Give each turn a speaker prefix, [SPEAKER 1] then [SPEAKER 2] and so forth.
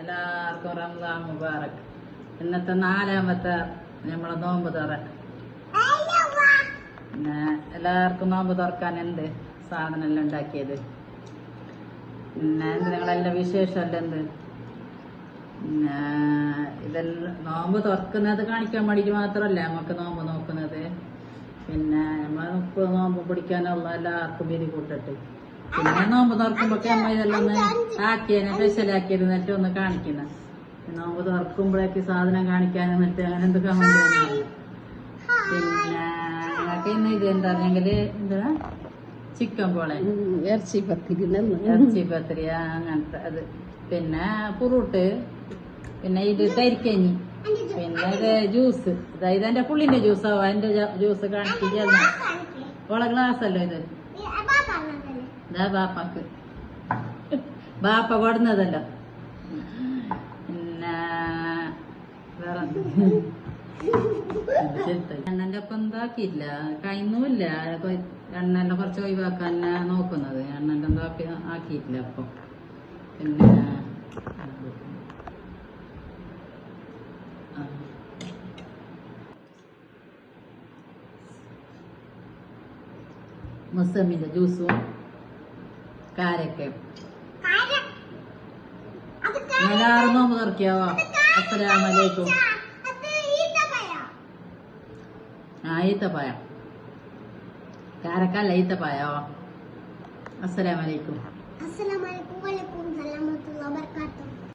[SPEAKER 1] എല്ലാവർക്കും റംസാൻ മുബാറക്. ഇന്നത്തെ നാലാമത്തെ നമ്മളെ നോമ്പ് തുറ. പിന്നെ എല്ലാവർക്കും നോമ്പ് തുറക്കാൻ എന്ത് സാധനമെല്ലാം ഉണ്ടാക്കിയത്? പിന്നെ നിങ്ങളെല്ലാം വിശേഷമല്ല എന്ത്? പിന്നെ ഇതെല്ലാം നോമ്പ് തുറക്കുന്നത് കാണിക്കാൻ വേണ്ടിയിട്ട് മാത്രമല്ല നമുക്ക് നോമ്പ് നോക്കുന്നത്. പിന്നെ നമ്മൾ നോമ്പ് പിടിക്കാനുള്ള എല്ലാവർക്കും ബിരി കൂട്ടിട്ട്. പിന്നെ നോമ്പ് തുറക്കുമ്പോഴൊക്കെ അമ്മ ഇതെല്ലാം ഒന്ന് ആക്കിയതിനെ സ്പെഷ്യലാക്കി ഇരുന്നിട്ട് ഒന്ന് കാണിക്കുന്ന. നോമ്പ് തുറക്കുമ്പോഴേക്ക് സാധനം കാണിക്കാൻ എന്നിട്ട് അങ്ങനെ എന്ത് കമന്റ് വന്നാലും പിന്നെ ഞങ്ങൾക്ക് ഇന്ന് ഇത് എന്താണെങ്കിൽ എന്താ? ചിക്കൻ പോളെ.
[SPEAKER 2] ഇറച്ചി പത്തിരി
[SPEAKER 1] ഇറച്ചി പത്തിരി അങ്ങനത്തെ അത്. പിന്നെ പുറൂട്ട് പിന്നെ ഇത് തരിക്കഞ്ഞി പിന്നെ ഇത് ജ്യൂസ്. അതായത് എന്റെ പുള്ളിന്റെ ജ്യൂസാവോ അതിന്റെ ജ്യൂസ് കാണിക്കുക ഓളെ ഗ്ലാസ് അല്ലോ ഇത് ഇതാ ബാപ്പാക്ക്. ബാപ്പ കൊടുന്നതല്ലോ പിന്നെ വേറെ എണ്ണന്റെ ഒപ്പം എന്താക്കിയില്ല കഴിഞ്ഞൂല്ല. എണ്ണന്റെ കുറച്ച് ഒഴിവാക്കാൻ നോക്കുന്നത്. എണ്ണന്റെ എന്താ ആക്കി ആക്കിയിട്ടില്ല അപ്പൊ. പിന്നെ. മുസമ്മിന്റെ ജ്യൂസും നോമ്പ് തുറക്കിയാവോ അസ്സലാമലൈക്കും ആ ഈത്തപ്പായം കാരക്കല്ല ഈത്തപ്പായോ അസ്സലാമലൈക്കും
[SPEAKER 2] അസ്സലാമലൈക്കും വലൈക്കും സലാമത്തുള്ള